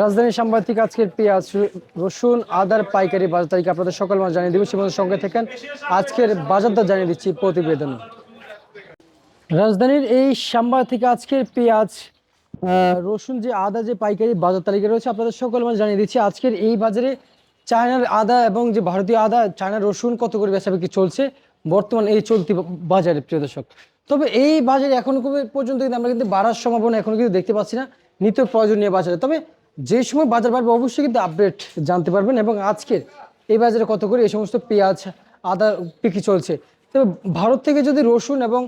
রাজধানী সাংবাদিক আজকের পেঁয়াজ, রসুন, আদার পাইকারি বাজার তালিকা আপনাদের সকল মানুষ জানিয়ে দিব সেমন সঙ্গে থাকেন। আজকের বাজার দর জানিয়ে দিচ্ছি প্রতিবেদন। রাজধানীর এই সাম্বার থেকে আজকের পেঁয়াজ রসুন যে আদা যে পাইকারি বাজার তালিকা রয়েছে, আপনাদের সকল মানুষ জানিয়ে দিচ্ছি, আজকের এই বাজারে চায়নার আদা এবং যে ভারতীয় আদা, চায়নার রসুন কত করে বেচা বিক্রি চলছে? বর্তমান এই চলতি বাজারে, প্রিয় দর্শক। তবে এই বাজারে এখনও পর্যন্ত কিন্তু আমরা কিন্তু বাড়ার সম্ভাবনা এখনও কিন্তু দেখতে পাচ্ছি না, নিত্য প্রয়োজনীয় বাজারে। তবে যে সময় বাজার বাড়বে, অবশ্যই কিন্তু আপডেট জানতে পারবেন এবং আজকের এই বাজারে কত করে এই সমস্ত পেঁয়াজ, আদা বিক্রি চলছে। তবে ভারত থেকে যদি রসুন এবং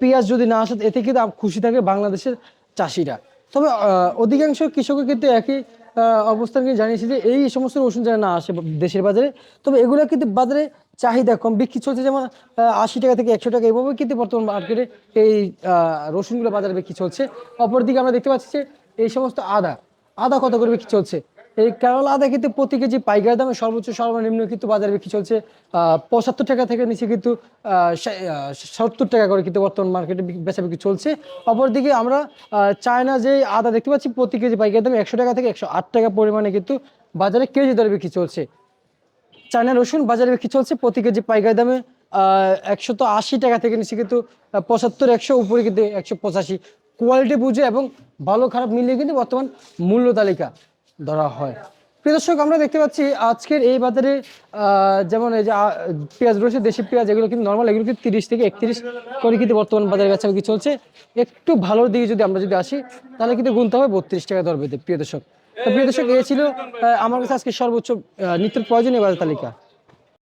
পেঁয়াজ যদি না আসে, এতে কিন্তু খুশি থাকে বাংলাদেশের চাষিরা। তবে অধিকাংশ কৃষকের কিন্তু একই অবস্থান কিন্তু জানিয়েছে যে এই সমস্ত রসুন যেন না আসে দেশের বাজারে, তবে এগুলো কিন্তু বাজারে চাহিদা কম। বিক্রি চলছে যেমন আশি টাকা থেকে একশো টাকা, এইভাবে কিন্তু বর্তমান মার্কেটে এই রসুনগুলো বাজারে বিক্রি চলছে। অপরদিকে আমরা দেখতে পাচ্ছি যে এই সমস্ত আদা আদা কত করে বিক্রি চলছে? এই কেরলা আদা কিন্তু প্রতি কেজি পাইকারি দামে সর্বোচ্চ সর্বনিম্ন কিন্তু বাজারে বিক্রি চলছে পঁচাত্তর টাকা থেকে নিচে কিন্তু সত্তর টাকা করে কিন্তু বর্তমান মার্কেটে বেচা বিক্রি চলছে। অপরদিকে আমরা চায়না যে আদা দেখতে পাচ্ছি, প্রতি কেজি পাইকারি দামে একশো টাকা থেকে একশো আট টাকা পরিমাণে কিন্তু বাজারে কেজি দরে বিক্রি চলছে। চায়না রসুন বাজারে বিক্রি চলছে, প্রতি কেজি পাইকারি দামে একশো তো আশি টাকা থেকে নিচে কিন্তু পঁচাত্তর, একশো, উপরে কিন্তু একশো পঁচাশি কোয়ালিটি বুঝে এবং ভালো খারাপ মিলিয়ে কিন্তু বর্তমান মূল্য তালিকা ধরা হয়। প্রিয় দর্শক, আমরা দেখতে পাচ্ছি আজকের এই বাজারে যেমন এই যে পেঁয়াজ রয়েছে দেশি পেঁয়াজ, এগুলো কিন্তু নর্মাল এগুলো কিন্তু তিরিশ থেকে একত্রিশ করে কিন্তু বর্তমান বাজারে বিক্রি চলছে। একটু ভালোর দিকে যদি আমরা যদি আসি, তাহলে কিন্তু গুনতে হবে বত্রিশ টাকা দর বেঁধে, প্রিয় দর্শক। প্রিয় দর্শক, এ ছিল আমার কাছে আজকে সর্বোচ্চ নিত্য প্রয়োজনীয় বাজার তালিকা।